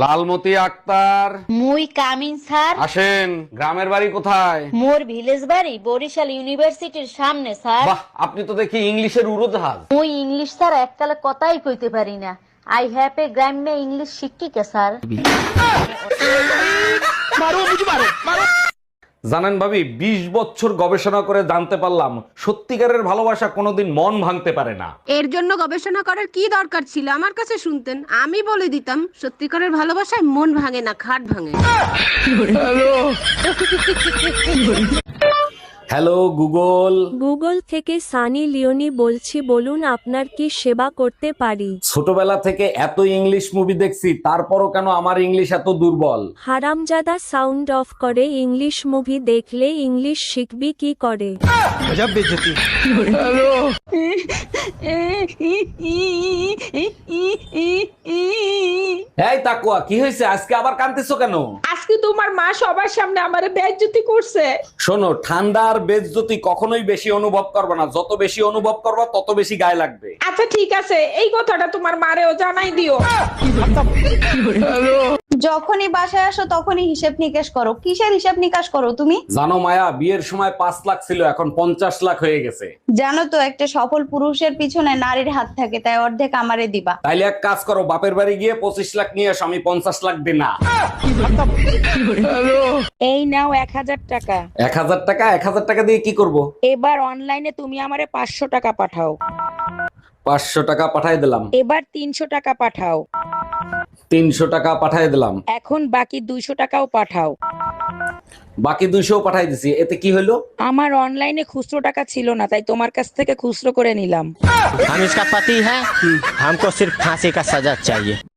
লালমতি আক্তার। মুই come in sir. আসেন গ্রামের বাড়ি কোথায়? মোর ভিলেজ বাড়ি বরিশাল ইউনিভার্সিটির সামনে স্যার। বাহ আপনি তো দেখি ইংলিশের উড়োজাহাজ। মুই ইংলিশ স্যার এককালে কথাই কইতে পারি না। আই হ্যাভ এ গ্রাম্য ইংলিশ শিক্ষিকা স্যার। জানেন ভাবি ২০ বছর গবেষণা করে জানতে পারলাম সত্যিকারের ভালোবাসা কোনোদিন মন ভাঙতে পারে না। এর জন্য গবেষণা করার কি দরকার ছিল আমার কাছে শুনতেন? আমি বলে দিতাম সত্যিকারের ভালোবাসায় মন ভাঙে না খাট ভাঙে। হ্যালো গুগল গুগল থেকে সানি লিওনি বলছি বলুন আপনার কি সেবা করতে পারি? ছোটবেলা থেকে এত ইংলিশ মুভি দেখছি তারপরও কেন আমার ইংলিশ এত দুর্বল? হারামজাদা সাউন্ড অফ করে ইংলিশ মুভি দেখলে ইংলিশ শিখবি কি করে? এই তাকুয়া কি হয়েছে? আজকে আবার কান্দিছো কেন? আজকে তোমার মা সবার সামনে আমারে বেজ্জতি করছে। শোনো ঠান্ডা আর বেজ্জতি কখনোই বেশি অনুভব করবে না। যত বেশি অনুভব করবা তত বেশি গায়ে লাগবে। আচ্ছা ঠিক আছে। এই কথাটা তোমার মারেও জানাই দিও। যখনই বাসায় আসো তখনই হিসেব নিকেশ করো। কিসের হিসেব নিকাশ করো তুমি? জানো মায়া বিয়ের সময় পাঁচ লাখ ছিল এখন পঞ্চাশ লাখ হয়ে গেছে। জানো তো একটা সফল পুরুষের পিছনে নারীর হাত থাকে তাই অর্ধেক আমারে দিবা। তাইলে এক কাজ করো বাপের বাড়ি গিয়ে পঁচিশ লাখ নিয়ে এসো আমি পঞ্চাশ লাখ দিই না। এই নাও এক হাজার টাকা। এক হাজার টাকা এক হাজার টাকা দিয়ে কি করব? এবার অনলাইনে তুমি আমারে পাঁচশো টাকা পাঠাও। পাঁচশো টাকা পাঠাই দিলাম। এবার তিনশো টাকা পাঠাও। তিনশো টাকা পাঠাই দিলাম এখন বাকি দুইশো টাকাও পাঠাও বাকি দুইশো পাঠাই দিছি এতে কি হলো আমার অনলাইনে খুচরো টাকা ছিল না তাই তোমার কাছ থেকে খুচরো করে নিলাম हम इसका पति है हमको सिर्फ फांसी का सजा चाहिए